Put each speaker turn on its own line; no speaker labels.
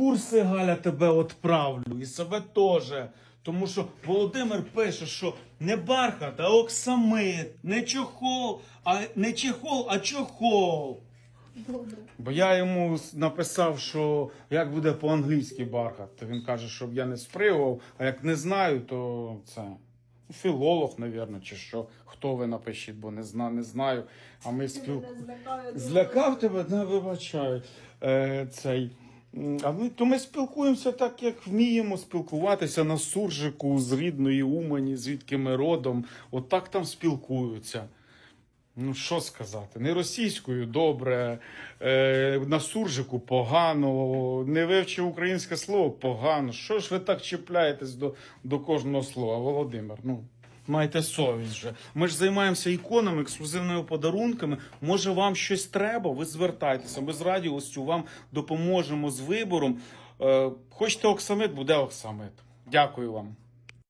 курси Галя тебе відправлю і себе теж. Тому що Володимир пише, що не бархат, а оксамит, не чохол, а не чехол, а чохол.
Добре.
Бо я йому написав, що як буде по-англійськи бархат. То він каже, щоб я не спригував, а як не знаю, то це філолог, навірно, чи що. Хто ви напишіть, бо не, зна, не знаю. А ми спіл... Злякав тебе, не вибачаю. Е, цей. А ми, то ми спілкуємося так, як вміємо спілкуватися на суржику з рідної Умані, звідки ми родом. Отак там спілкуються. Ну, що сказати? Не російською добре, е, на суржику погано, не вивчив українське слово погано. Що ж ви так чіпляєтесь до, до кожного слова, Володимир? Ну, майте совість вже. Ми ж займаємося іконами, ексклюзивними подарунками. Може, вам щось треба? Ви звертайтеся. Ми з радістю вам допоможемо з вибором. Е, хочете оксамит, буде оксамит. Дякую вам.